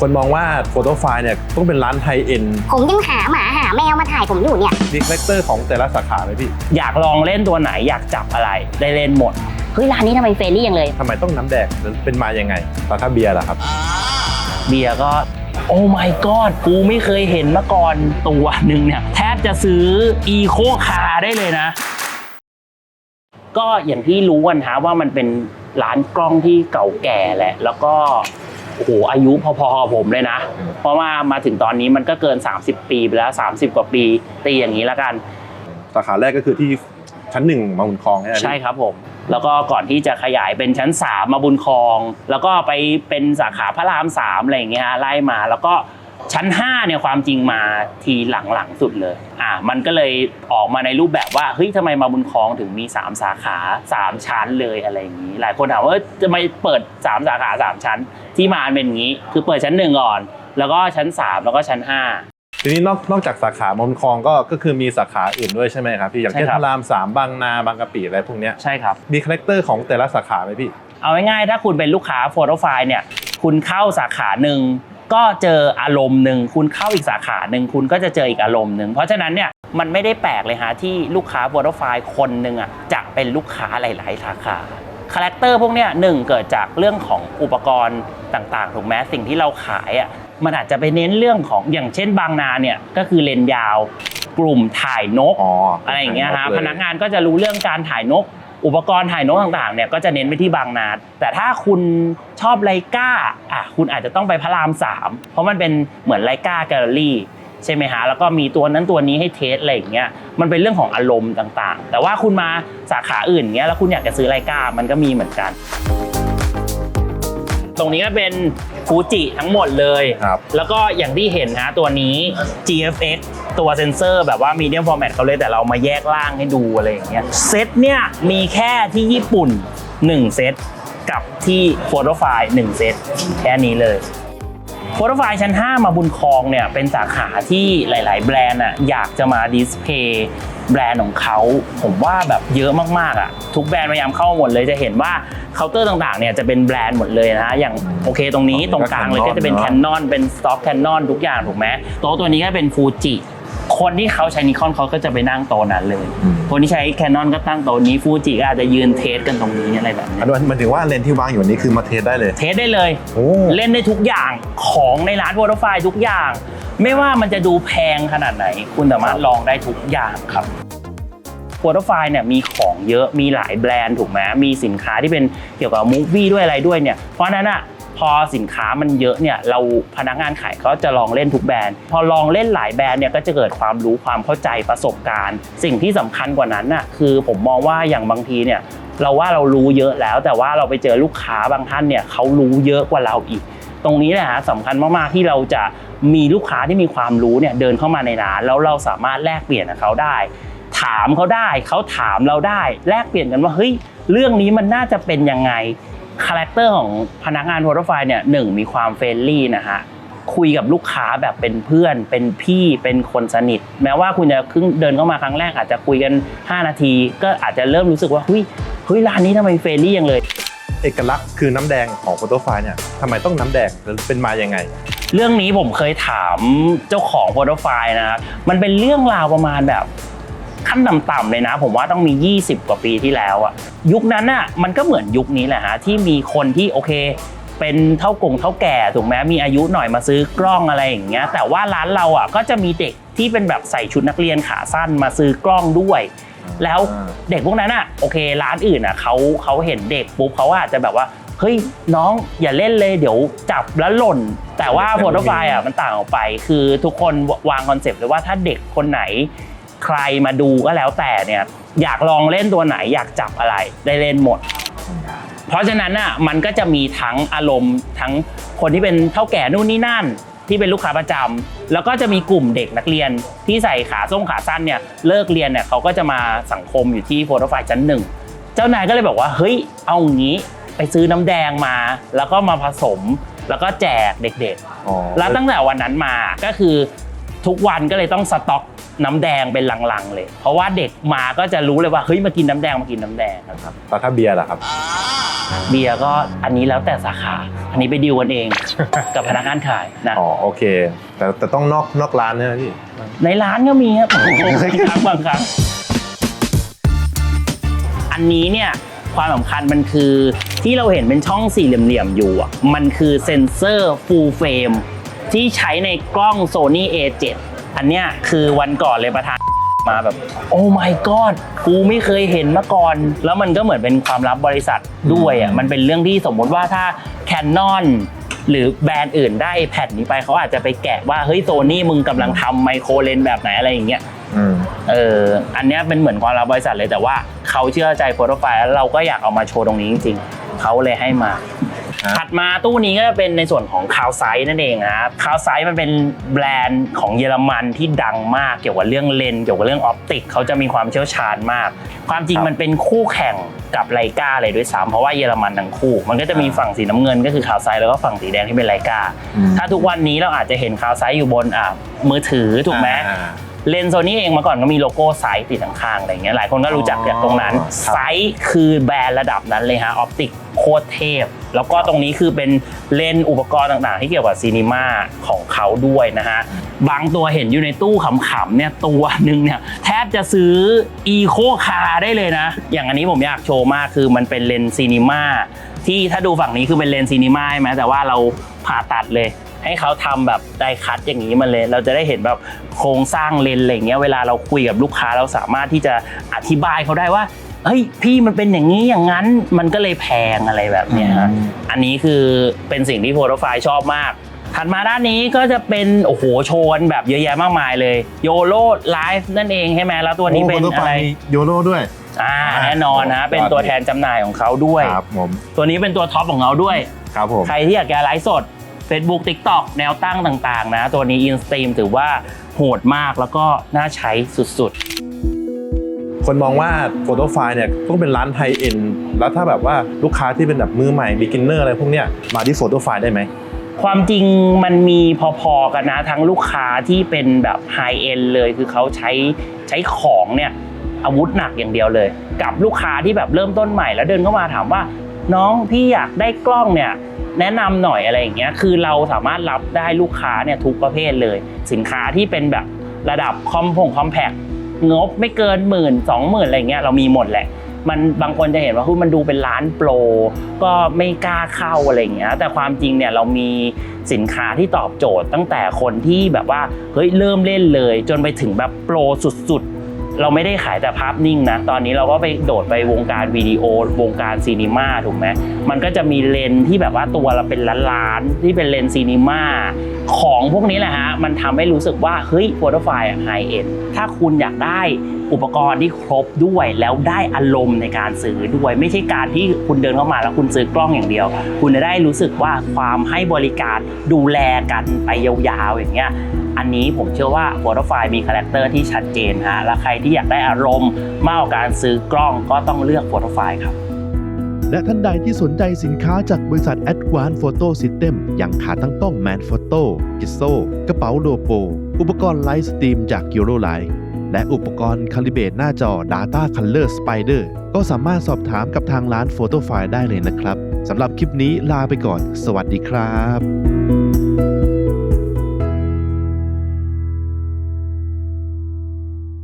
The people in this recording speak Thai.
คนมองว่าโฟโต้ไฟล์เนี่ยต้องเป็นร้านไฮเอ็นผมยังหาหมาหาแมวมาถ่ายผมอยู่เนี่ยมีคาแรคเตอร์ของแต่ละสาขาไหมพี่อยากลองเล่นตัวไหนอยากจับอะไรได้เล่นหมดเฮ้ยร้านนี้ทำไมเฟรนลี่ยังเลยทำไมต้องน้ำแดงเป็นมายังไงแต่ถ้าเบียร์ล่ะครับ เบียร์ก็โอ้ my god กูไม่เคยเห็นมาก่อนตัวหนึ่งเนี่ยแทบจะซื้ออีโคคาได้เลยนะ ก็อย่างที่รู้กันฮะว่ามันเป็นร้านกล้องที่เก่าแก่แหละ แล้วก็ โอ้โหอายุพอๆกับผมเลยนะ เพราะว่ามาถึงตอนนี้มันก็เกิน 30 ปีไปแล้ว 30 กว่าปีตีอย่างนี้แล้วกัน สาขาแรกก็คือที่ชั้นหนึ่งมาบุญคลองใช่ไหมพี่ใช่ครับผม แล้วก็ก่อนที่จะขยายเป็นชั้น 3 มาบุญคลอง แล้วก็ไปเป็นสาขาพระราม3อะไรอย่างเงี้ยฮะไล่มาแล้วก็ ชั้น 5 เนี่ยความจริงมาทีหลังๆสุดเลย อ่า มันก็เลยออกมาในรูปแบบว่า เฮ้ยทำไมมาบุญคลองถึงมี 3 สาขา 3 ชั้นเลยอะไรอย่างนี้ หลายคนถามว่าเอ้ยจะไม่เปิด 3 สาขา 3 ชั้น ที่มาเป็นอย่างนี้ คือเปิดชั้น 1 ก่อน แล้วก็ชั้น 3 แล้วก็ชั้น 5ทีนี้นอกนอกจากสาขามาบุญคลองก็ก็คือมีสาขาอื่นด้วยใช่ไหมครับพี่อย่างเช่นใช่ครับพระรามสามบางนาบางกะปิอะไรพวกเนี้ยใช่ครับมีคาแรคเตอร์ของแต่ละสาขาไหมพี่ เอาง่ายๆถ้าคุณเป็นลูกค้าโฟโต้ไฟล์เนี่ยคุณเข้าสาขาหนึ่ง ก็เจออารมณ์หนึ่งคุณเข้าอีกสาขาหนึ่งคุณก็จะเจออีกอารมณ์หนึ่งเพราะฉะนั้นเนี่ยมันไม่ได้แปลกเลยฮะที่ลูกค้าโฟโต้ไฟล์คนหนึ่งอะจะเป็นลูกค้าหลาย ๆ สาขาคาแรคเตอร์พวกเนี้ยหนึ่งเกิดจากเรื่องของอุปกรณ์ต่างๆถูกไหมสิ่งที่เราขายอะมันอาจจะไปเน้นเรื่องของอย่างเช่นบางนาเนี่ยก็คือเลนส์ยาวกลุ่มถ่ายนกอ๋ออะไรอย่างเงี้ยฮะลพนักงานก็จะรู้เรื่องการถ่ายนก อุปกรณ์ถ่ายนกต่างๆเนี่ยก็จะเน้นไปที่บางนาแต่ถ้าคุณชอบไลกาอะคุณอาจจะต้องไปพระรามสามเพราะมันเป็นเหมือนไลกาแกลเลอรี่ใช่ไหมฮะแล้วก็มีตัวนั้นตัวนี้ให้เทสอะไรอย่างเงี้ยมันเป็นเรื่องของอารมณ์ต่างๆ แต่ว่าคุณมาสาขาอื่นเงี้ยแล้วคุณอยากจะซื้อไลกามันก็มีเหมือนกัน ตรงนี้ก็เป็นฟูจิทั้งหมดเลยครับแล้วก็อย่างที่เห็นนะตัวนี้ GFX ตัวเซนเซอร์แบบว่า medium format เขาเลยแต่เรามาแยกล่างให้ดูอะไรอย่างเงี้ยเซตเนี่ยมีแค่ที่ญี่ปุ่น 1 เซตกับที่ Photo File 1เซตแค่นี้เลยโฟโตไฟล์ชั้น 5 มาบุญครองเนี่ยเป็นสาขาที่หลาย ๆ แบรนด์อะอยากจะมาดิสเพย์แบรนด์ของเขาผมว่าแบบเยอะมากๆอะทุกแบรนด์พยายามเข้าหมดเลยจะเห็นว่าเคาน์เตอร์ต่างๆเนี่ยจะเป็นแบรนด์หมดเลยนะอย่างโอเคตรงนี้ตรงกลางเลยก็จะเป็น Canon เป็น Stock Canon ทุกอย่างถูกไหมโต๊ะตัวนี้ก็เป็นฟูจิ คนที่เขาใช้นิคอนเขาก็จะไปนั่งโต๊ะนั้นเลย คนที่ใช้ Canon ก็ตั้งโต๊ะนี้ฟูจิก็อาจจะยืนเทสกันตรงนี้อะไรแบบนี้ อันนั้นมันถึงว่าเลนส์ที่วางอยู่นี้คือมาเทสได้เลย เทสได้เลย โอ้ เล่นได้ทุกอย่างของในร้านโวลต์ไฟทุกอย่าง ไม่ว่ามันจะดูแพงขนาดไหน คุณสามารถลองได้ทุกอย่างครับโ o ลต์ไฟเนี่ยมีของเยอะมีหลายแบรนด์ถูกไหมมีสินค้าที่เป็นเกี่ยวกับมูฟวี่ด้วยอะไรด้วยเนี่ยเพราะฉะนั้นอะ พอสินค้ามันเยอะเนี่ยเราพนักงานขายเขาจะลองเล่นทุกแบรนด์ พอลองเล่นหลายแบรนด์เนี่ยก็จะเกิดความรู้ความเข้าใจประสบการณ์ สิ่งที่สำคัญกว่านั้นน่ะคือผมมองว่าอย่างบางทีเนี่ยเราว่าเรารู้เยอะแล้ว แต่ว่าเราไปเจอลูกค้าบางท่านเนี่ยเขารู้เยอะกว่าเราอีก ตรงนี้แหละฮะสำคัญมากๆที่เราจะมีลูกค้าที่มีความรู้เนี่ยเดินเข้ามาในร้านแล้วเราสามารถแลกเปลี่ยนกับเขาได้ ถามเขาได้เขาถามเราได้ แลกเปลี่ยนกันว่าเฮ้ยเรื่องนี้มันน่าจะเป็นยังไง คาแรคเตอร์ของพนักงานโวลต์ไฟเนี่ยหนึ่งมีความเฟรนลี่นะฮะคุยกับลูกค้าแบบเป็นเพื่อน เป็นพี่เป็นคนสนิท แม้ว่าคุณจะเพิ่งเดินเข้ามาครั้งแรกอาจจะคุยกัน 5 นาที ก็อาจจะเริ่มรู้สึกว่าเฮ้ยเฮ้ยร้านนี้ทำไมเฟรนลี่ยังเลย เอกลักษณ์คือน้ำแดงของโฟโต้ไฟล์เนี่ยทำไมต้องน้ำแดงเป็นมายังไง เรื่องนี้ผมเคยถามเจ้าของโฟโต้ไฟล์นะครับมันเป็นเรื่องราวประมาณแบบ ขั้นต่ำๆเลยนะ ผมว่าต้องมี 20 กว่าปีที่แล้วอะยุคนั้นน่ะมันก็เหมือนยุคนี้แหละฮะที่มีคนที่โอเค เป็นเท่ากงเท่าแก่ถูกไหมมีอายุหน่อยมาซื้อกล้องอะไรอย่างเงี้ยแต่ว่าร้านเราอะก็จะมีเด็กที่เป็นแบบใส่ชุดนักเรียนขาสั้นมาซื้อกล้องด้วย แล้วอ่าเด็กพวกนั้นอะโอเค ร้านอื่นอะเขาเขาเห็นเด็กปุ๊บเขาอาจจะแบบว่าเฮ้ยน้องอย่าเล่นเลยเดี๋ยวจับแล้วหล่น แต่ว่าโฟโต้ไฟล์อะมันต่างออกไป คือทุกคนวางคอนเซปต์เลยว่าถ้าเด็กคนไหน ใครมาดูก็แล้วแต่เนี่ยอยากลองเล่นตัวไหนอยากจับอะไรได้เล่นหมด เพราะฉะนั้นอะมันก็จะมีทั้งอารมณ์ทั้งคนที่เป็นเท่าแก่นู่นนี่นั่นที่เป็นลูกค้าประจำแล้วก็จะมีกลุ่มเด็กนักเรียนที่ใส่ขาส้งขาสั้นเนี่ยเลิกเรียนเนี่ยเขาก็จะมาสังคมอยู่ที่โฟโตไฟชั้นหนึ่งเจ้านายก็เลยบอกว่าเฮ้ยเอางี้ไปซื้อน้ำแดงมา แล้วก็มาผสมแล้วก็แจกเด็กๆแล้วตั้งแต่วันนั้นมาก็คือทุกวันก็เลยต้องสต็อก น้ำแดงเป็นลังๆเลย เพราะว่าเด็กมาก็จะรู้เลยว่าเฮ้ยมากินน้ำแดงมากินน้ำแดงนะครับแต่ถ้าเบียร์ล่ะครับ เบียร์ก็อันนี้แล้วแต่สาขา อันนี้ไปดีลกันเอง กับพนักงานขายนะอ๋อโอเค แต่แต่ต้องนอกนอกร้านนะพี่ ในร้านก็มีครับบางครั้งบางครั้งอันนี้เนี่ยความสำคัญมันคือที่เราเห็นเป็นช่องสี่เหลี่ยมๆอยู่อะมันคือเซนเซอร์ full frame ที่ใช้ในกล้อง Sony A7 อันเนี้ยคือวันก่อนเลยประธานมาแบบ โอ้ my god กูไม่เคยเห็นมาก่อน แล้วมันก็เหมือนเป็นความลับบริษัทด้วยอะมันเป็นเรื่องที่สมมติว่าถ้า Canon หรือแบรนด์อื่นได้แผ่นนี้ไปเขาอาจจะไปแกะว่าเฮ้ยโซนี่มึงกำลังทำไมโครเลนส์แบบไหนอะไรอย่างเงี้ยอืมเอออันเนี้ยเป็นเหมือนความลับบริษัทเลยแต่ว่าเขาเชื่อใจโฟโต้ไฟล์แล้วเราก็อยากเอามาโชว์ตรงนี้จริง ๆเขาเลยให้มา ครับถัดมาตู้นี้ก็จะเป็นในส่วนของคาวไซนั่นเองนะครับคาวไซมันเป็นแบรนด์ของเยอรมันที่ดังมากเกี่ยวกับเรื่องเลนส์เกี่ยวกับเรื่องออปติกเขาจะมีความเชี่ยวชาญมาก ความจริงครับมันเป็นคู่แข่งกับไลกาเลยด้วยซ้ำเพราะว่าเยอรมันทั้งคู่ มันก็จะมีฝั่งสีน้ำเงินก็คือคาวไซแล้วก็ฝั่งสีแดงที่เป็นไลกาถ้าทุกวันนี้เราอาจจะเห็นคาวไซต์อยู่บนอะมือถือถูกไหมอ่า เลนส์โซนี่เองมาก่อนก็มีโลโก้ไซส์ติดข้างๆอะไรเงี้ยหลายคนก็รู้จักจากตรงนั้นครับไซส์คือแบรนด์ระดับนั้นเลยฮะออปติกโคตรเทพ แล้วก็ตรงนี้คือเป็นเลนส์อุปกรณ์ต่างๆ ที่เกี่ยวกับซีนีมาของเขาด้วยนะฮะบางตัวเห็นอยู่ในตู้ขำๆเนี่ยตัวหนึ่งเนี่ยแทบจะซื้ออีโคคาได้เลยนะ อย่างอันนี้ผมอยากโชว์มากคือมันเป็นเลนส์ซีนีมาที่ถ้าดูฝั่งนี้คือเป็นเลนส์ซีนีมาใช่ไหมแต่ว่าเราผ่าตัดเลย ให้เขาทำแบบไดคัตอย่างนี้มาเลย เราจะได้เห็นแบบโครงสร้างเลนส์อะไรเงี้ยเวลาเราคุยกับลูกค้าเราสามารถที่จะอธิบายเขาได้ว่าเฮ้ยพี่มันเป็นอย่างนี้อย่างนั้นมันก็เลยแพงอะไรแบบเนี้ยฮะอืมอันนี้คือเป็นสิ่งที่โฟโตไฟล์ชอบมากถัดมาด้านนี้ก็จะเป็น โอ้โหโชว์กันแบบเยอะแยะมากมายเลยโยโ o ไลฟ์นั่นเองใช่ไหมแล้วตัวนี้เป็นโโหอะไรมีโยโร่ด้วยอ่าแน่นอนนะเป็นตัวแทนจำหน่ายของเขาด้วยครับผมตัวนี้เป็นตัวท็อปของเขาด้วยครับผมใครที่อยากจะไลฟ์สด Facebook TikTok แนวตั้งต่างๆ นะ ตัวนี้ InStream ถือว่าโหดมากแล้วก็น่าใช้สุดคนมองว่าโฟโต้ไฟล์เนี่ยต้องเป็นร้านไฮเอ็นแล้วถ้าแบบว่าลูกค้าที่เป็นแบบมือใหม่ b ิ g ินเนอร์อะไรพวกเนี้ยมาที่โฟโต้ไฟล์ได้ไหมๆความจริงมันมีพอๆกันนะ ทั้งลูกค้าที่เป็นแบบไฮเอ็นเลยคือเขาใช้ใช้ของเนี่ยอาวุธหนักอย่างเดียวเลย กับลูกค้าที่แบบเริ่มต้นใหม่แล้วเดินเข้ามาถามว่า น้องพี่อยากได้กล้องเนี่ย แนะนำหน่อยอะไรอย่างเงี้ยคือเราสามารถรับได้ลูกค้าเนี่ยทุกประเภทเลย สินค้าที่เป็นแบบระดับคอมพงคอมแพคงบไม่เกินหมื่นสองหมื่นอะไรเงี้ยเรามีหมดแหละมันบางคนจะเห็นว่าเฮ้ยมันดูเป็นร้านโปรก็ไม่กล้าเข้าอะไรอย่างเงี้ยแต่ความจริงเนี่ยเรามีสินค้าที่ตอบโจทย์ตั้งแต่คนที่แบบว่าเฮ้ยเริ่มเล่นเลย จนไปถึงแบบโปรสุดๆ เราไม่ได้ขายแต่ภาพนิ่งนะ ตอนนี้เราก็ไปโดดไปวงการวิดีโอ วงการซีนีมาถูกไหมมันก็จะมีเลนส์ที่แบบว่าตัวเราเป็นล้านๆที่เป็นเลนส์ซีนีมาของพวกนี้แหละฮะ มันทำให้รู้สึกว่า เฮ้ยโฟโตไฟล์ไฮเอ็นถ้าคุณอยากได้ อุปกรณ์ที่ครบด้วยแล้วได้อารมณ์ในการซื้อด้วย ไม่ใช่การที่คุณเดินเข้ามาแล้วคุณซื้อกล้องอย่างเดียว คุณจะได้รู้สึกว่าความให้บริการดูแลกันไปยาวๆอย่างเงี้ยอันนี้ผมเชื่อว่า p h o t o f i l e มีคาแรคเตอร์ที่ชัดเจนฮะและใครที่อยากได้อารมณ์มากกว่าการซื้อกล้องก็ต้องเลือก p h o t o f i l e ครับและท่านใดที่สนใจสินค้าจากบริษัท Advanced Photo System อย่างขาตั้งกล้อง Man Photo g i s o กระเป๋าโลโป อุปกรณ์ไลฟ์สตรีมจาก Euro Light และอุปกรณ์คาลิเบตหน้าจอ Data Color Spider ก็สามารถสอบถามกับทางร้าน Photo File ได้เลยนะครับสำหรับคลิปนี้ลาไปก่อน สวัสดีครับ